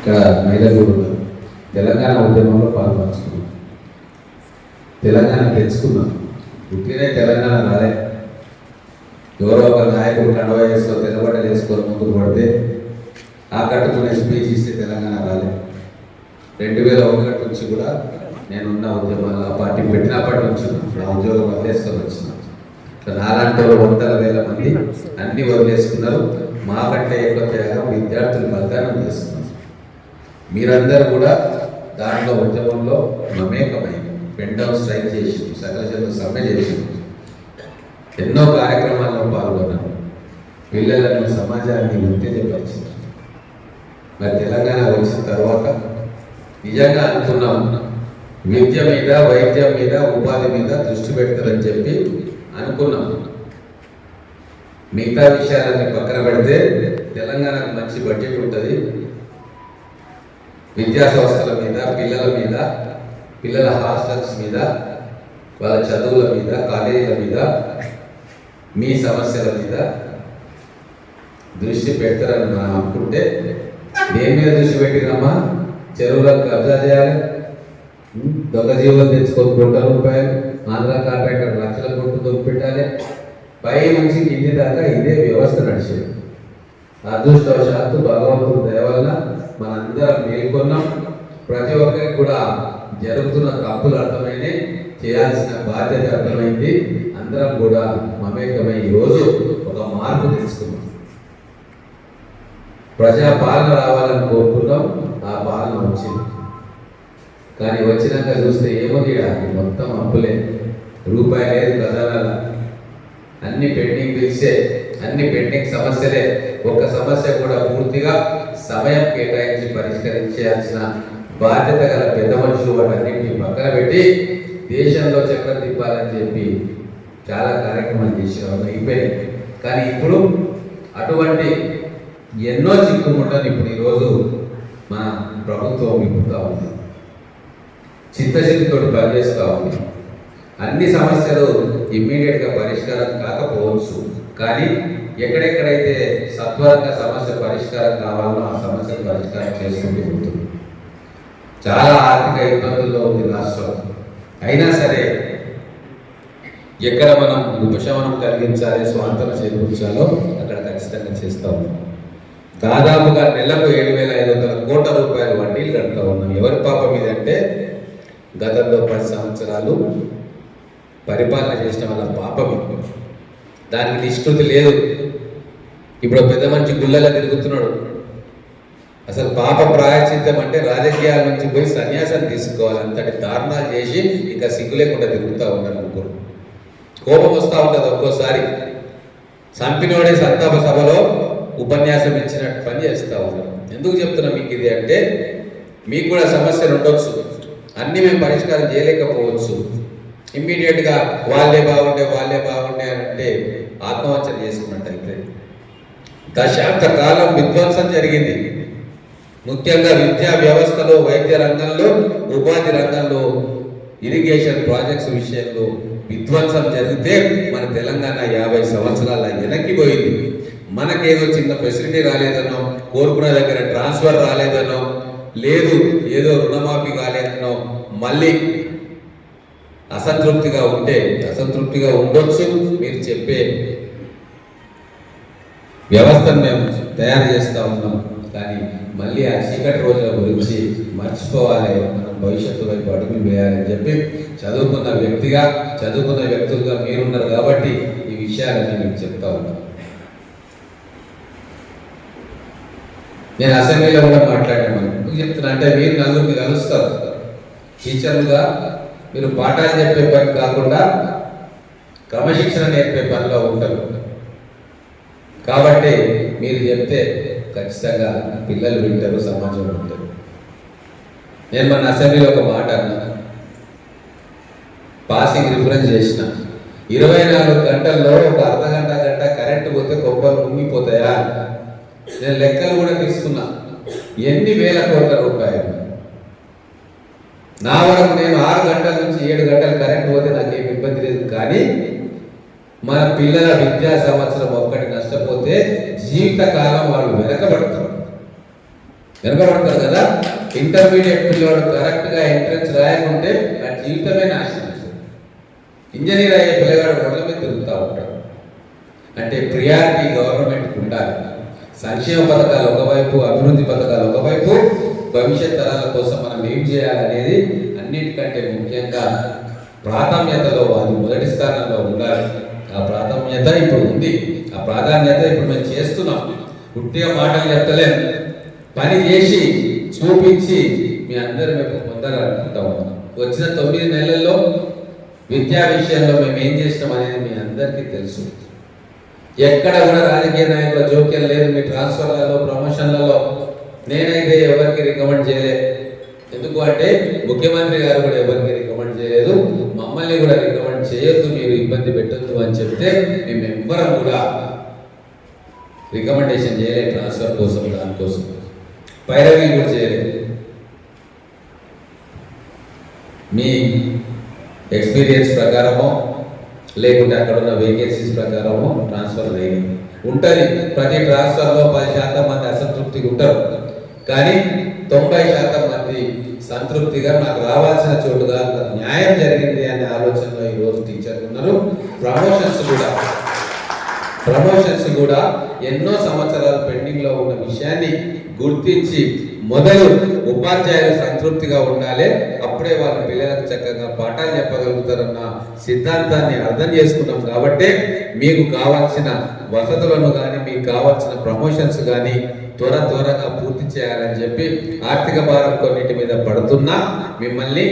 ఇక్కడ మహిళలు ఉన్నారు. తెలంగాణ ఉద్యమంలో పాల్పంచుకున్నాం తెలంగాణ తెచ్చుకున్నాం పుట్టినే తెలంగాణ రాలే. ఎవరో ఒక నాయకుడు కండవ వేసుకో తెల్లబడ్డ వేసుకొని ముందుకు పడితే ఆ కట్టుకునే స్పీచ్ ఇస్తే తెలంగాణ రాలే. రెండు వేల ఒకటి నుంచి కూడా నేనున్న ఉద్యమాలు ఆ పార్టీ పెట్టినప్పటి నుంచి నా ఉద్యోగం వదిలేసుకొని వచ్చిన ఇట్లా నాలాంటి వందల వేల మంది అన్ని వదిలేసుకున్నారు. మాకంటే ఎక్కువ త్యాగం విద్యార్థులు బలిదానం చేస్తున్నారు. మీరందరూ కూడా దాంట్లో ఉద్యమంలో మమేకమై పెన్ హౌస్ స్ట్రైక్ చేసి సకల చంద్ర సమ్మె చేసి ఎన్నో కార్యక్రమాల్లో పాల్గొన్నాను పిల్లలను సమాజాన్ని ఉత్తేజపరిచింది మరి తెలంగాణ వచ్చిన తర్వాత నిజంగా అనుకున్నాం విద్య మీద వైద్యం మీద ఉపాధి మీద దృష్టి పెడతారని చెప్పి అనుకున్నాం. మిగతా విషయాలన్నీ పక్కన పెడితే తెలంగాణకు మంచి బడ్జెట్ ఉంటుంది. విద్యా సంస్థల మీద పిల్లల మీద పిల్లల హాస్టల్స్ మీద వాళ్ళ చదువుల మీద కాలేజీల మీద మీ సమస్యల మీద దృష్టి పెడతారని మనం అనుకుంటే దేని మీద దృష్టి పెట్టినమ్మా చెరువులకు కబ్జా చేయాలి. దొంగ జీవులు తెచ్చుకొని కోట్ల రూపాయలు ఆంధ్ర కాంట్రాక్టర్ లక్షల కోట్లు దొరికిపెట్టాలి. పై నుంచి కింది దాకా ఇదే వ్యవస్థ నడిచేది. అదృష్టవశాత్తు భగవంతుడు దయవల్ల జరుగుతున్న తప్పులు అర్థమైనే చేయాల్సిన బాధ్యత అర్థమైంది. అందరం కూడా మమేకమై ఈరోజు ఒక మార్పు తెలుసుకున్నాం ప్రజా పాలన రావాలని కోరుకున్నాం ఆ పాలన వచ్చింది. కానీ వచ్చినాక చూస్తే ఏముంది ఈడ? మొత్తం అప్పులే. రూపాయి లేదు ఖజానాల అన్ని పెండింగ్ బిల్సే అన్ని పెండింగ్ సమస్యలే. ఒక సమస్య కూడా పూర్తిగా సమయం కేటాయించి పరిష్కరించాల్సిన బాధ్యత గల పెద్ద మనుషులు వాటన్నింటినీ పక్కన పెట్టి దేశంలో చక్రం తిప్పాలని చెప్పి చాలా కార్యక్రమాలు చేసేవాళ్ళు అయిపోయినాయి కానీ ఇప్పుడు అటువంటి ఎన్నో చిక్కుముట్టని ఇప్పుడు ఈరోజు మన ప్రభుత్వం విప్పుతా ఉంది. చిత్తశుద్ధితో పనిచేస్తూ ఉంది. అన్ని సమస్యలు ఇమ్మీడియట్గా పరిష్కారం కాకపోవచ్చు. కానీ ఎక్కడెక్కడైతే సత్వరంగా సమస్య పరిష్కారం కావాలో ఆ సమస్యను పరిష్కారం చేసుకుంటూ ఉంటుంది. చాలా ఆర్థిక ఇబ్బందుల్లో ఉంది రాష్ట్రం. అయినా సరే ఎక్కడ మనం ఉపశమనం కలిగించాలి స్వాంతన చేకూర్చాలో అక్కడ ఖచ్చితంగా చేస్తూ ఉన్నాం. దాదాపుగా నెలకు ఏడు వేల ఐదు వందల కోట్ల రూపాయల వడ్డీలు కడతా ఉన్నాం. ఎవరి పాపం మీద అంటే గతంలో పది సంవత్సరాలు పరిపాలన చేసిన వాళ్ళ పాపం ఇది. దానికి నిష్కృతి లేదు. ఇప్పుడు పెద్ద మంచి గుళ్ళగా తిరుగుతున్నాడు. అసలు పాప ప్రాయశ్చిత్తం అంటే రాజకీయాల నుంచి పోయి సన్యాసం తీసుకోవాలి. అంతటి దారుణాలు చేసి ఇంకా సిగ్గు లేకుండా తిరుగుతూ ఉన్నారు ముగ్గురు. కోపం వస్తూ ఉంటుంది ఒక్కోసారి. చంపినోడే సంతాప సభలో ఉపన్యాసం ఇచ్చినట్టు పని చేస్తూ ఉన్నారు. ఎందుకు చెప్తున్నా మీకు ఇది అంటే మీకు కూడా సమస్యలు ఉండొచ్చు. అన్నీ మేము పరిష్కారం చేయలేకపోవచ్చు. ఇమ్మీడియట్గా వాళ్ళే బాగుండే వాళ్ళే బాగుండే అని అంటే ఆత్మహత్య చేసుకున్నట్టయితే దశాబ్ద కాలం విధ్వంసం జరిగింది. ముఖ్యంగా విద్యా వ్యవస్థలో వైద్య రంగంలో ఉపాధి రంగంలో ఇరిగేషన్ ప్రాజెక్ట్స్ విషయంలో విధ్వంసం జరిగితే మన తెలంగాణ యాభై సంవత్సరాల వెనక్కిపోయింది మనకేదో చిన్న ఫెసిలిటీ రాలేదనో కోరుకున్న దగ్గర ట్రాన్స్ఫర్ రాలేదనో లేదు ఏదో రుణమాఫీ కాలేదనో మళ్ళీ అసంతృప్తిగా ఉంటే అసంతృప్తిగా ఉండొచ్చు మీరు చెప్పే వ్యవస్థను మేము తయారు చేస్తూ ఉన్నాం. కానీ మళ్ళీ ఆ చీకటి రోజుల గురించి మర్చిపోవాలి. మనం భవిష్యత్తు వైపు అడుగులు వేయాలని చెప్పి చదువుకున్న వ్యక్తిగా చదువుకున్న వ్యక్తులుగా మీరున్నారు కాబట్టి ఈ విషయాలన్నీ మీకు చెప్తా ఉన్నాను నేను అసెంబ్లీలో కూడా మాట్లాడాను. ఎందుకు చెప్తున్నా అంటే మీరు నలుగురిని కలుస్తారు. టీచర్లుగా మీరు పాఠాలు చెప్పే పని కాకుండా క్రమశిక్షణ నేర్పే పనిలో ఉంటారు. కాబట్టి మీరు చెప్తే ఖచ్చితంగా పిల్లలు వింటారు సమాజం వింటారు నేను మన అసెంబ్లీలో ఒక మాట అన్నా. పాసింగ్ రిఫరెన్స్ చేసిన. ఇరవై నాలుగు గంటల్లో ఒక అర్ధ గంట గంట కరెంటు పోతే కొబ్బరి మునిగిపోతాయా నేను లెక్కలు కూడా తీసుకున్నా. ఎన్ని వేల కోట్ల రూపాయలు. నా వరకు నేను ఆరు గంటల నుంచి ఏడు గంటలు కరెంట్ పోతే నాకేం ఇబ్బంది లేదు. కానీ మన పిల్లల విద్యా సంవత్సరం ఒక్కటి నష్టపోతే జీవితకాలం వాళ్ళు వెనకబడతారు. వెనకబడతారు కదా? ఇంటర్మీడియట్ పిల్లవాడు కరెక్ట్గా ఎంట్రన్స్ రాయకుంటే ఆ జీవితమే నాశనం ఇంజనీర్ అయ్యే పిల్లగాడు రోడ్ల మీద తిరుగుతూ ఉంటాడు. అంటే ప్రియారిటీ గవర్నమెంట్కి ఉండాలి. సంక్షేమ పథకాలు ఒకవైపు అభివృద్ధి పథకాలు ఒకవైపు భవిష్యత్ తరాల కోసం మనం ఏం చేయాలనేది అన్నిటికంటే ముఖ్యంగా ప్రాధాన్యత అది మొదటి స్థానంలో ఉండాలి ఆ ప్రాధాన్యత ఇప్పుడు ఉంది. ఆ ప్రాధాన్యత ఇప్పుడు మేము చేస్తున్నాం. ఉట్టిగా మాటలు చెప్తలేం పని చేసి చూపించి మీ అందరి మేము పొందాలనుకుంటా ఉన్నాం. వచ్చిన తొమ్మిది నెలల్లో విద్యా విషయంలో మేము ఏం చేసినాం అనేది మీ అందరికీ తెలుసు. ఎక్కడ కూడా రాజకీయ నాయకుల జోక్యం లేదు. మీ ట్రాన్స్ఫర్లలో ప్రమోషన్లలో నేనైతే ఎవరికి రికమెండ్ చేయలేదు ఎందుకు అంటే ముఖ్యమంత్రి గారు కూడా ఎవరికి రికమెండ్ చేయలేదు. మమ్మల్ని కూడా రికమెండ్ చేయొద్దు మీరు ఇబ్బంది పెట్టొద్దు అని చెప్తే మేము ఎవ్వరం కూడా రికమెండేషన్ చేయలేదు ట్రాన్స్ఫర్ కోసం దానికోసం పైరవీ కూడా చేయలేదు. మీ ఎక్స్పీరియన్స్ ప్రకారమో లేకుంటే అక్కడ ఉన్న వేకెన్సీస్ ప్రకారమో ట్రాన్స్ఫర్ లేని. ఉంటుంది. ప్రతి ట్రాన్స్ఫర్లో పది శాతం మంది అసంతృప్తిగా ఉంటారు. కానీ తొంభై శాతం మంది సంతృప్తిగా నాకు రావాల్సిన చోటుగా న్యాయం జరిగింది అనే ఆలోచనలో ఈరోజు టీచర్లు ఉన్నారు. ప్రమోషన్స్ కూడా. ప్రమోషన్స్ కూడా ఎన్నో సంవత్సరాలు పెండింగ్లో ఉన్న విషయాన్ని గుర్తించి మొదలు ఉపాధ్యాయులు సంతృప్తిగా ఉండాలి. అప్పుడే వాళ్ళ పిల్లలకు చక్కగా పాఠాలు చెప్పగలుగుతారన్న సిద్ధాంతాన్ని అర్థం చేసుకున్నాం కాబట్టి మీకు కావాల్సిన వసతులను కానీ మీకు కావాల్సిన ప్రమోషన్స్ కానీ త్వర త్వరగా పూర్తి చేయాలని చెప్పి ఆర్థిక భారం కొన్నిటి మీద పడుతున్నా మిమ్మల్ని